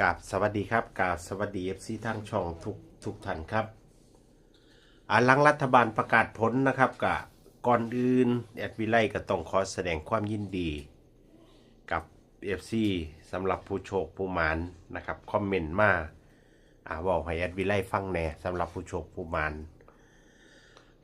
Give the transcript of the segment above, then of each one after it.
กราบสวัสดีครับกราบสวัสดีเอฟซีทั้งช่องทุกทุกท่านครับอ่าหลังรัฐบาลประกาศผลนะครับกับก่อนอื่นแอดวิไลก็ต้องขอแสดงความยินดี กับเอฟซีสำหรับผู้โชคผู้หมานนะครับคอมเมนต์มาอ่าเว่าให้แอดวิไลฟังแน่สำหรับผู้โชคผู้หมาน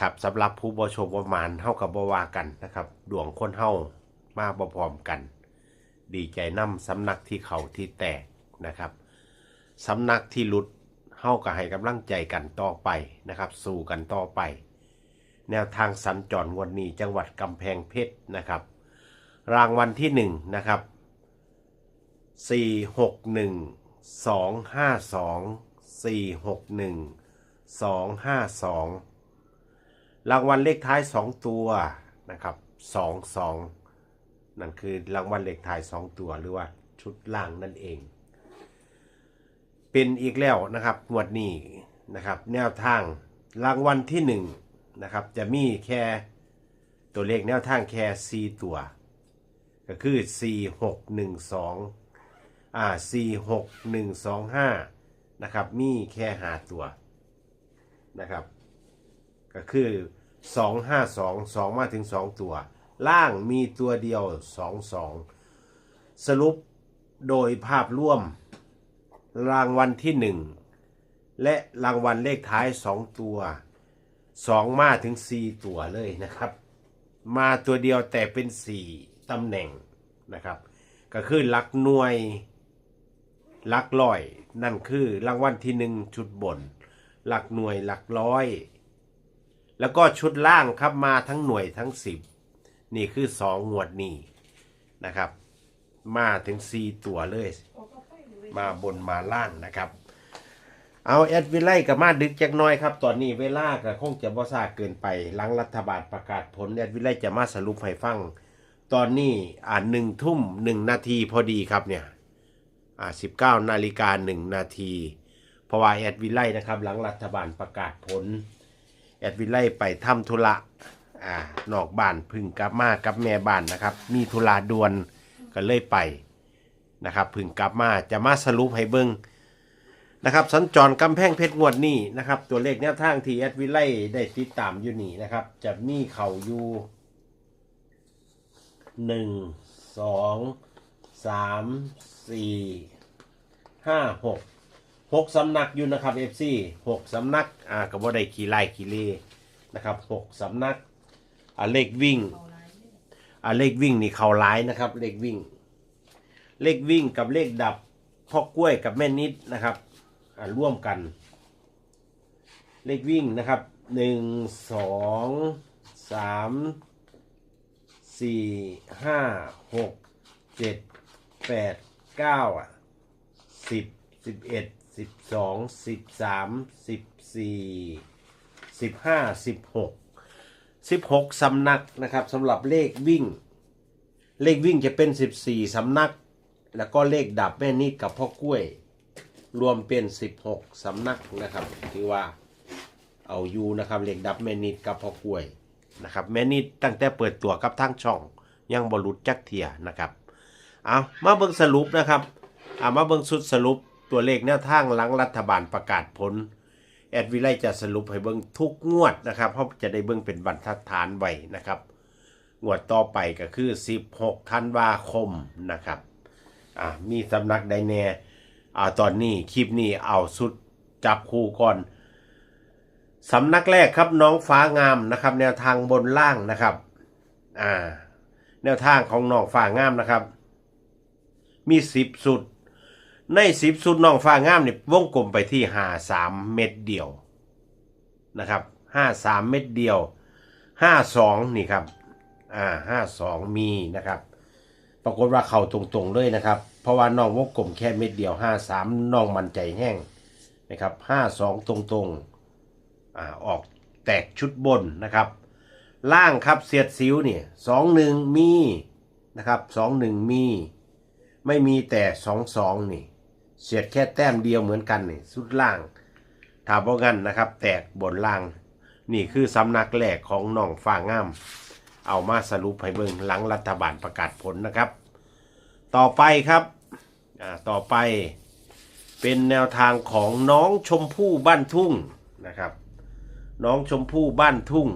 ครับสำหรับผู้บ่โชคบ่หมานเฮากับบ่วากันนะครับดวงคนเฮามาบ่พร้อมกัน ดีใจนํสำนักที่เขาที่แตก นะครับสำนักที่หลุดเฮาก็ให้กำลังใจกันต่อไปนะครับ สู้กันต่อไป แนวทางสัญจรงวดนี้จังหวัดกำแพงเพชรนะครับ รางวัลที่หนึ่งนะครับสี่หกหนึ่งสองห้าสองสี่หกหนึ่งสองห้าสองรางวัลเลขท้ายสองตัวนะครับสองสองนั่นคือรางวัลเลขท้ายสองตัวหรือว่าชุดล่างนั่นเอง เป็นอีกแล้วนะครับงวดนี้นะครับ แนวทางรางวัลที่หนึ่งนะครับจะมีแค่ตัวเลขแนวทางแค่ 4 ตัว ก็คือ 4 6 1 2อ่า4 6 1 2 5นะครับมีแค่หาตัวนะครับ ก็คือ 2 5 2 2 มาถึง 2 ตัว ล่างมีตัวเดียว 2 2 สรุปโดยภาพร่วม รางวัลที่1และรางวัลเลขท้าย2ตัว2มาถึง4ตัวเลยนะครับ มาตัวเดียวแต่เป็น4ตำแหน่งนะครับ ก็คือหลักหน่วยหลักร้อย นั่นคือรางวัลที่1ชุดบนหลักหน่วยหลักร้อย แล้วก็ชุดล่างครับมาทั้งหน่วยทั้ง10นี่คือ2งวดนี้นะครับ มาถึง4ตัวเลย มาบนมาล่างนะครับ เอาแอดวิไลกับมาดึกจักน้อยครับ ตอนนี้เวลาก็คงจะบ่ซาเกินไป หลังรัฐบาลประกาศผลแอดวิไลจะมาสรุปให้ฟัง ตอนนี้อ่าหนึ่งทุ่มหนึ่งนาทีพอดีครับเนี่ยอ่าสิบเก้านาฬิกาหนึ่งนาทีเพราะว่าแอดวิไลนะครับ หลังรัฐบาลประกาศผลแอดวิไลไปทำธุระอ่านอกบ้านพึ่งกลับมากับแม่บ้านนะครับ มีธุระด่วนก็เลยไป นะครับพึ่งกลับมาจะมาสรุปให้เบิ้งนะครับสัญจรกำแพงเพชรงวดนี้นะครับ ตัวเลขแนวทางที่แอดวิไลได้ติดตามอยู่นี่นะครับ จะมีเข่าอยู่หนึ่งสองสามสี่ห้าหกหกสำนักอยู่นะครับเอฟซีหกสำนักอ่ากับว่าได้ขี่ไล่ขี่เล่นะครับหกสำนักอ่าเลขวิ่งอ่าเลขวิ่งนี่เข่าร้ายนะครับ เลขวิ่ง เลขวิ่งกับเลขดับพ่อกล้วยกับแม่นิดนะครับร่วมกัน เลขวิ่งนะครับหนึ่งสองสามสี่ห้าหกเจ็ดแปดเก้าอะสิบสิบเอ็ดสิบสองสิบสามสิบสี่สิบห้าสิบหกสิบหกสำนักนะครับสำหรับเลขวิ่ง เลขวิ่งจะเป็นสิบสี่สำนัก แล้วก็เลขดับแม่นิดกับพ่อกล้วย รวมเป็น 16 สำนักนะครับที่ว่าเอาอยู่นะครับเลขดับแม่นิดกับพ่อกล้วยนะครับแม่นิดตั้งแต่เปิดตัวกับทางช่อง ยังบรุษจักเทียนะครับเอามาเบิ่งสรุปนะครับเอามาเบิ่งสุดสรุปตัวเลขแนวทางหลังรัฐบาลประกาศผลแอดวิไลจะสรุปให้เบิ่งทุกงวดนะครับ เพราะจะได้เบิ่งเป็นบรรทัดฐานไว้นะครับ งวดต่อไปก็คือ 16 ธันวาคมนะครับ อ่ามีสำนักใดแน่อ่าตอนนี้คลิปนี้เอาสุดจับคู่ก่อนสำนักแรกครับน้องฟ้างามนะครับ แนวทางบนล่างนะครับอ่าแนวทางของน้องฟ้างามนะครับ มีสิบสุด ในสิบสุดน้องฟ้างามเนี่ยวงกลมไปที่หาสามเม็ดเดียวนะครับห้าสามเม็ดเดียวห้าสองนี่ครับอ่าห้าสองมีนะครับ ปรากฏว่าเขาตรงๆเลยนะครับ เพราะว่าน้องวงกลมแค่เม็ดเดียวห้าสามน้องมันใจแห้งนะครับห้าสองตรงๆอ่าออกแตกชุดบนนะครับ ล่างครับเสียดสิวเนี่ยสองหนึ่งมีนะครับสองหนึ่งมี ไม่มีแต่สองสองนี่เสียดแค่แต้มเดียวเหมือนกันนี่สุดล่างถ้าบ่งั้นนะครับ แตกบนล่าง นี่คือสำนักแรกของน้องฟ้างาม เอามาสรุปให้เบิ่งหลังรัฐบาลประกาศผลนะครับ ต่อไปครับอ่าต่อไปเป็นแนวทางของน้องชมพู่บ้านทุ่งนะครับ น้องชมพู่บ้านทุ่ง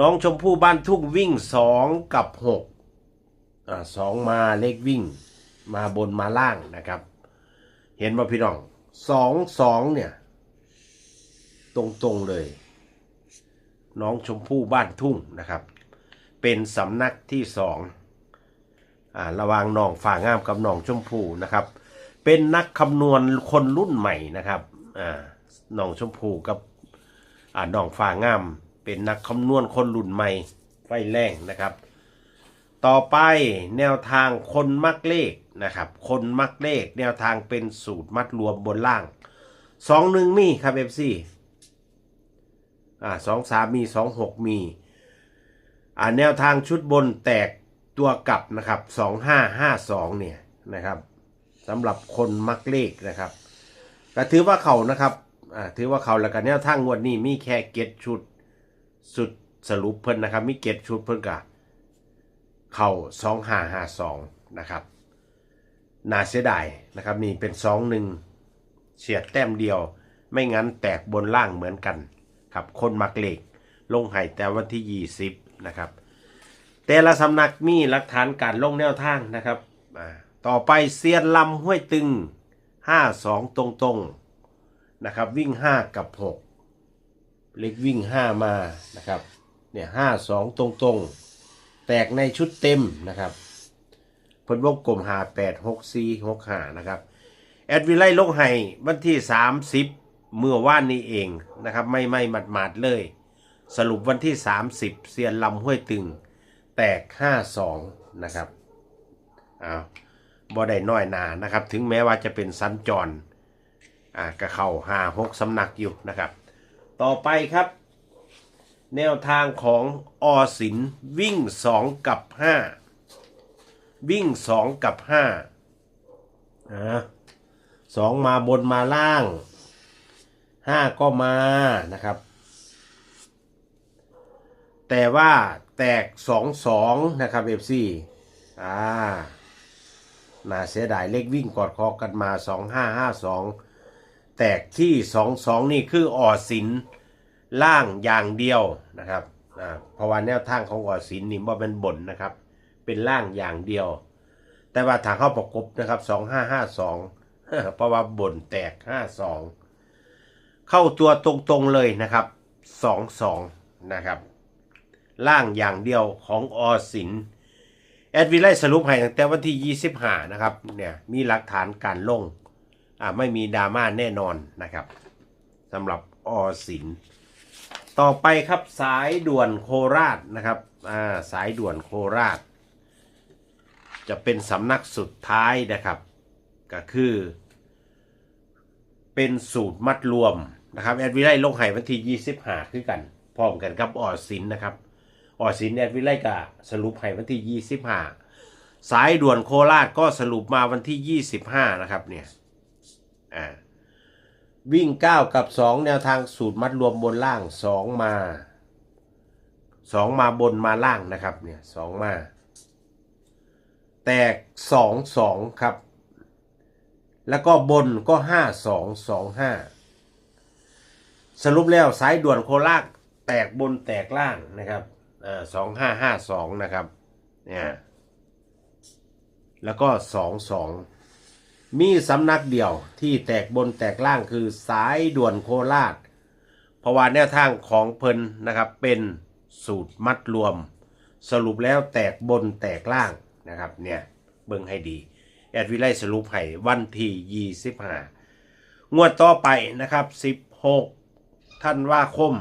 น้องชมพู่บ้านทุ่งวิ่งสองกับหกอ่าสองมาเลขวิ่ง มาบนมาล่างนะครับ เห็นว่าพี่น้องสองสองเนี่ย ตรงๆเลย น้องชมพู่บ้านทุ่งนะครับ เป็นสำนักที่สองอระวางน้องฝ่างามกับน้องชมพู่นะครับ เป็นนักคำนวณคนรุ่นใหม่นะครับอน้องชมพู่กับอน้องฝ่างาม เป็นนักคำนวณคนรุ่นใหม่ไฟแรงนะครับ ต่อไปแนวทางคนมักเลขนะครับ คนมักเลขแนวทางเป็นสูตรมัดรวมบนล่างสองหนึ่งมีครับเอฟซี อ่าสองสามมีสองหกมีอ่าแนวทางชุดบนแตกตัวกลับนะครับสองห้าห้าสองเนี่ยนะครับสำหรับคนมักเลขนะครับก็ถือว่าเขานะครับอ่าถือว่าเขาแล้วกันแนวทางงวดนี้มีแค่เก็ตชุดสุดสรุปเพิ่นนะครับมีเก็ตชุดเพิ่นกะเข่าสองห้าห้าสองนะครับน่าเสียดายนะครับนี่เป็นสองหนึ่งเฉียดแต้มเดียว ไม่งั้นแตกบนล่างเหมือนกัน ครับคนมักเหล็กลงไห้แต่วันที่ยี่สิบนะครับ แต่ละสำนักมีหลักฐานการลงแนวทางนะครับต่อไปเซียนลำห้วยตึงห้าสองตรงๆนะครับ วิ่งห้ากับหกเล็กวิ่งห้ามานะครับเนี่ยห้าสองตรงๆ แตกในชุดเต็มนะครับเพนวงกลมหาแปดหกซีหกหานะครับ แอดวิไลลงไห้วันที่สามสิบ เมื่อว่านนี้เองนะครับ ไม่ไม่หมาดหมาดๆเลย สรุปวันที่สามสิบเซียนลำห้วยตึง แตกห้าสองนะครับอ้าวบ่ได้น้อยนานะครับ ถึงแม้ว่าจะเป็นสัญจรอ่ากระเข่าหาหกสำนักอยู่นะครับ ต่อไปครับ แนวทางของอสินวิ่งสองกับห้าวิ่งสองกับห้าอ่าสองมาบนมาล่าง ห้าก็มานะครับ แต่ว่าแตกสองสองนะครับเอฟซีอ่าน่าเสียดายเลขวิ่งกอดคอกันมาสองห้าห้าสองแตกที่สองสองนี่คือออสินล่างอย่างเดียวนะครับอ่าเพราะว่าแนวทางของออสินนี่ว่าเป็นบนนะครับ เป็นล่างอย่างเดียว แต่ว่าทางเข้าประกบนะครับสองห้าห้าสองเพราะว่าบนแตกห้าสอง เข้าตัวตรงๆเลยนะครับสองสองนะครับล่างอย่างเดียวของอสินแอดวิไลสรุปให้ตั้งแต่วันที่ 25 นะครับเนี่ยมีหลักฐานการลงอ่าไม่มีดราม่าแน่นอนนะครับสำหรับอสินต่อไปครับสายด่วนโคราชนะครับอ่าสายด่วนโคราช จะเป็นสำนักสุดท้ายนะครับ ก็คือ เป็นสูตรมัดรวม นะครับแอดวิไลลงไห้วันที่25คือกัน พร้อมกันกับออสินนะครับออสินแอดวิไลก็สรุปให้วันที่25สายด่วนโคราชก็สรุปมาวันที่25นะครับเนี่ยอ่าวิ่ง 9 กับ 2 แนวทางสูตรมัดรวมบนล่าง 2 มา 2 มาบนมาล่างนะครับเนี่ย2มา แตก 2 2 ครับ แล้วก็บนก็ 5 2 2 5 สรุปแล้วสายด่วนโคราชแตกบนแตกล่างนะครับสองห้าห้าสองนะครับเนี่ยแล้วก็สองสองมีสำนักเดียวที่แตกบนแตกล่างคือสายด่วนโคราชเพราะว่าแนวทางของเพลินนะครับเป็นสูตรมัดรวม สรุปแล้วแตกบนแตกล่างนะครับเนี่ยเบิ่งให้ดี แอดวิไลสรุปให้วันที่ยี่สิบห้างวดต่อไปนะครับสิบหก ท่านว่าคม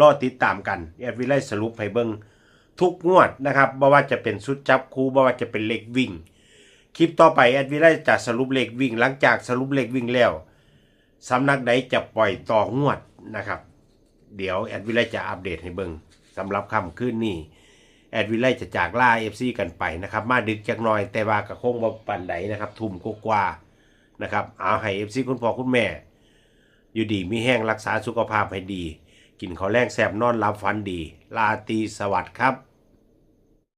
รอติดตามกันแอดวิไลสรุปให้เบิงทุกงวดนะครับบ่ว่าจะเป็นชุดจับคู่บ่ว่าจะเป็นเลขวิ่ง คลิปต่อไปแอดวิไลจะสรุปเลขวิ่ง หลังจากสรุปเลขวิ่งแล้วสำนักใดจะปล่อยต่องวดนะครับ เดี๋ยวแอดวิไลจะอัปเดตให้เบิงสำหรับค่ำคืนนี้แอดวิไลจะจากล่า FC กันไปนะครับ มาดึกจักหน่อยแต่ว่าก็คงบ่ปานใดนะครับ ทุ่มกว่านะครับ เอาให้ FC คุณพ่อคุณแม่ อยู่ดีมีแห้งรักษาสุขภาพให้ดี กินข้าวแรงแสบนอนหลับฝันดีลาตีสวัสดิ์ครับ